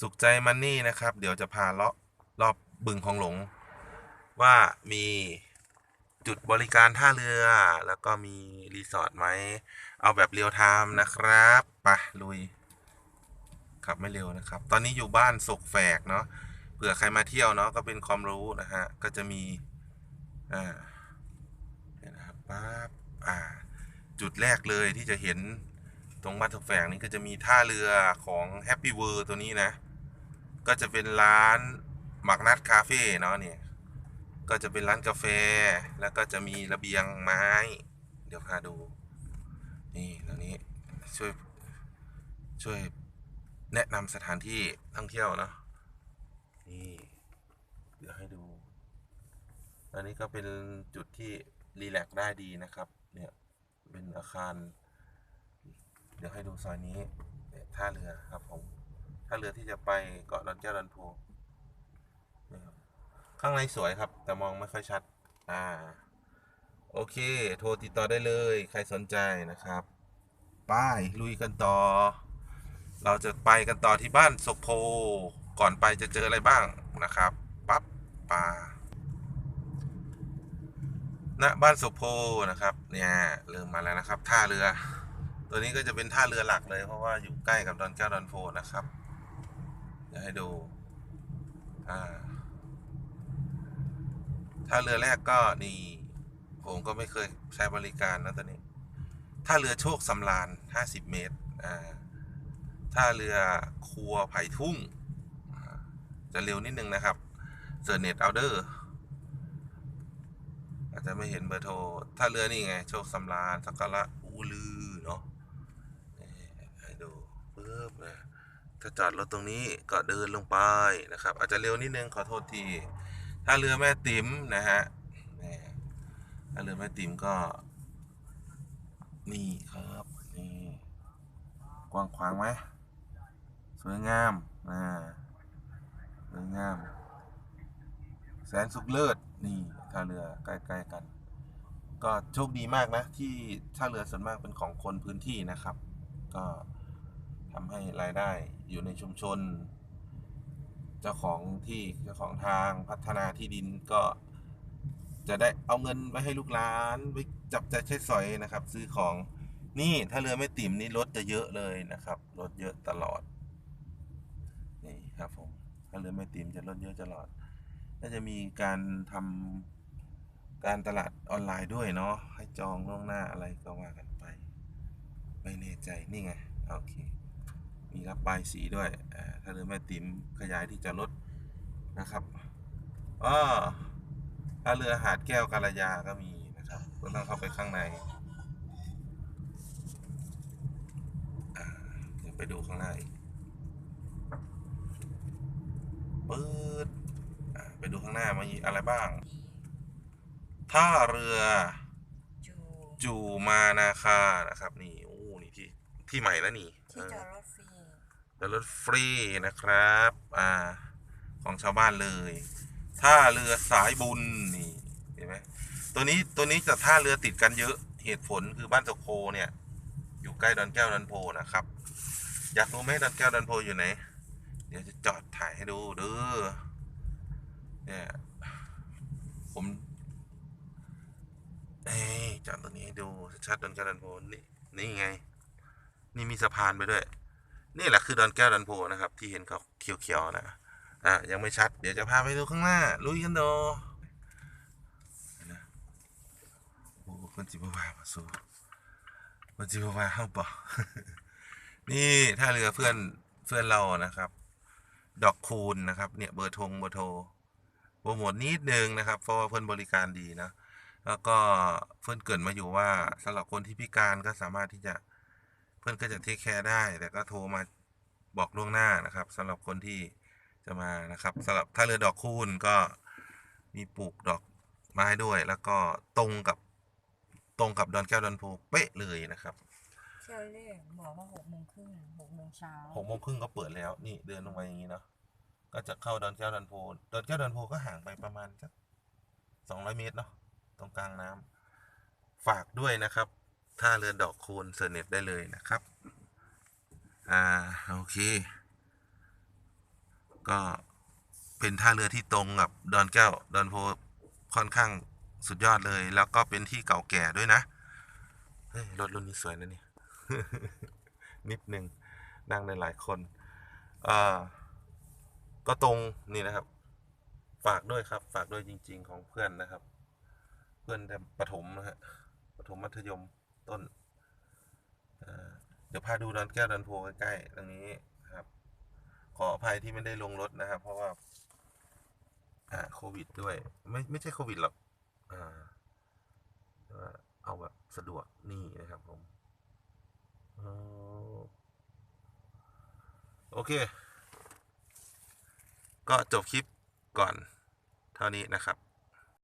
สุขใจมันนี่นะครับ เดี๋ยวจะพาเลาะรอบบึงของหลง ว่ามีจุดบริการท่าเรือ แล้วก็มีรีสอร์ทไหม เอาแบบเรียลไทม์นะครับปะลุย ขับไม่เร็วนะครับ ตอนนี้อยู่บ้านศกแฝกเนาะเผื่อใครมาเที่ยวเนาะก็เป็นความรู้นะฮะ ก็จะมี อ่านี่นะครับปั๊บอ่า จุดแรกเลยที่จะเห็น ตรงบ้านศกแฝกนี่ก็จะมีท่าเรือของ Happy World ตัวนี้นะ ก็จะเป็นร้านหมักนัดคาเฟ่เนาะเนี่ยก็จะเป็นร้านกาแฟแล้วก็จะมีระเบียงไม้ เดี๋ยวพาดู นี่ตรงนี้ช่วยช่วยแนะนำสถานที่ท่องเที่ยวเนาะนี่เดี๋ยวให้ดู อันนี้ก็เป็นจุดที่รีแลกซ์ได้ดีนะครับ เนี่ย เป็นอาคาร ดี๋ยวให้ดูซอยนี้ท่าเรือครับผมท่าเรือที่จะไปเกาะดอนแก้วดอนโพนี่ครับข้างในสวยครับ แต่มองไม่ค่อยชัด อ่า โอเค โทรติดต่อได้เลย ใครสนใจนะครับ ป้ายลุยกันต่อ เราจะไปกันต่อที่บ้านศกโพ ก่อนไปจะเจออะไรบ้างนะครับ ปั๊บปาณบ้านศกโพนะครับ เนี่ยเริ่มมาแล้วนะครับ ท่าเรือ ตัวนี้ก็จะเป็นท่าเรือหลักเลย เพราะว่าอยู่ใกล้กับดอนแก้วดอนโพนะครับเดี๋ยวให้ดูท่าเรือแรกก็นี่ผมก็ไม่เคยใช้บริการนะตอนนี้ท่าเรือโชคสำราญ50 เมตรท่าเรือครัวไผ่ทุ่ง จะเร็วนิดนึงนะครับเสิร์ชเน็ตเอาเดอร์อาจจะไม่เห็นเบอร์โทรท่าเรือนี่ไง โชคสำราญสักการะอูลือเนาะนี่ให้ดูปึ๊ บนะถ้าจอดรถตรงนี้ก็เดินลงไปนะครับ อาจจะเร็วนิดนึงขอโทษทีท่าเรือแม่ติ๋มนะฮะนี่ท่าเรือแม่ติ๋มก็ นี่ครับนี่กว้างขวางไหมสวยงามอ่าสวยงาม แสนสุขเลิศนี่ท่าเรือใกล้ๆกัน ก็โชคดีมากนะ ที่ท่าเรือส่วนมากเป็นของคนพื้นที่นะครับ ก็ ทำให้รายได้อยู่ในชุมชน เจ้าของที่เจ้าของทางพัฒนาที่ดินก็จะได้เอาเงินไว้ให้ลูกหลานไว้จับจ่ายใช้สอยนะครับ ซื้อของนี่ถ้าเรือไม่ติ่มนี่รถจะเยอะเลยนะครับรถเยอะตลอดนี่ครับผมถ้าเรือไม่ติ่มจะรถเยอะตลอดก็จะมีการทำการตลาดออนไลน์ด้วยเนาะให้จองล่วงหน้าอะไรก็ว่ากันไป ไม่แน่ใจนี่ไงโอเค มีรับใบายสีด้วยอ่าถ้าเรือแม่ติ๋มขยายที่จอดรถนะครับอ้อถ้าเรือหาดแก้วกาลยาก็มีนะครับก็ต้องเข้าไปข้างในอ่าเดี๋ยวไปดูข้างในปื๊ดอ่าไปดูข้างหน้ามีอะไรบ้างท่าเรือจูจูมานาคานะครับ นี่โอ้นี่ที่ที่ใหม่แล้วนี่ที่เออจอดรถฟรี รถฟรีนะครับอ่าของชาวบ้านเลยท่าเรือสายบุญนี่เห็นไหมตัวนี้ตัวนี้จะท่าเรือติดกันเยอะเหตุผลคือบ้านตะโคเนี่ย อยู่ใกล้ดอนแก้วดอนโพนะครับ อยากรู้ไหมดอนแก้วดอนโพอยู่ไหน เดี๋ยวจะจอดถ่ายให้ดูเด้อเนี่ยผมเอ้จอดตัวนี้ให้ดูชัดๆดอนแก้วดอนโพนี่นี่ไง นี่มีสะพานไปด้วย นี่แหละคือดอนแก้วดอนโพนะครับ ที่เห็นเขาเขียวๆนะอะยังไม่ชัด เดี๋ยวจะพาไปดูข้างหน้า ลุยกันโดนะโอ้คนจิบวามาสู้คนจิบวาเข้าป่ะนี่ท่าเรือเพื่อนเพื่อนเรานะครับ ดอกคูณนะครับ เนี่ยเบอร์ทงเบอร์โทรโปรโมทนิดนึงนะครับ เพราะว่าเพื่อนบริการดีนะแล้วก็เพื่อนเกรินมาอยู่ว่าสำหรับคนที่พิการก็สามารถที่จะ พื่อนก็จะเทคแคร์ได้ แต่ก็โทรมาบอกล่วงหน้านะครับสำหรับคนที่จะมานะครับสำหรับท่าเรือดอกคูณก็มีปลูกดอกไม้ด้วย แล้วก็ตรงกับตรงกับดอนแก้วดอนโพเป๊ะเลยนะครับเที่ยวเล่บอกว่าหกโมงครึ่งหกโมงเช้าหกโมงครึ่งก็เปิดแล้ว นี่เดินลงไปอย่างนี้เนาะก็จะเข้าดอนแก้วดอนโพดอนแก้วดอนโพก็ห่างไปประมาณสักสองร้อยเมตรเนาะตรงกลางน้ำฝากด้วยนะครับ ท่าเรือดอกคูณเสิร์เน็ตได้เลยนะครับ อ่า โอเค ก็เป็นท่าเรือที่ตรงกับดอนแก้ว ดอนโพค่อนข้างสุดยอดเลย แล้วก็เป็นที่เก่าแก่ด้วยนะเฮ้ยรถรุ่นนี้สวยนะเนี่ย นิดนึง นั่งได้หลายคน อ่อก็ตรงนี่นะครับ ฝากด้วยครับ ฝากด้วยจริง ๆ ของเพื่อนนะครับ เพื่อนแต่ประถมนะฮะประถมมัธยม ต้น เดี๋ยวพาดูดอนแก้วดอนโพใกล้ๆตรงนี้ครับ ขออภัยที่ไม่ได้ลงรถนะครับ เพราะว่าอ่าโควิดด้วย ไม่ไม่ใช่โควิดหรอกเอาแบบสะดวกนี่นะครับผมโอเค ก็จบคลิปก่อนเท่านี้นะครับ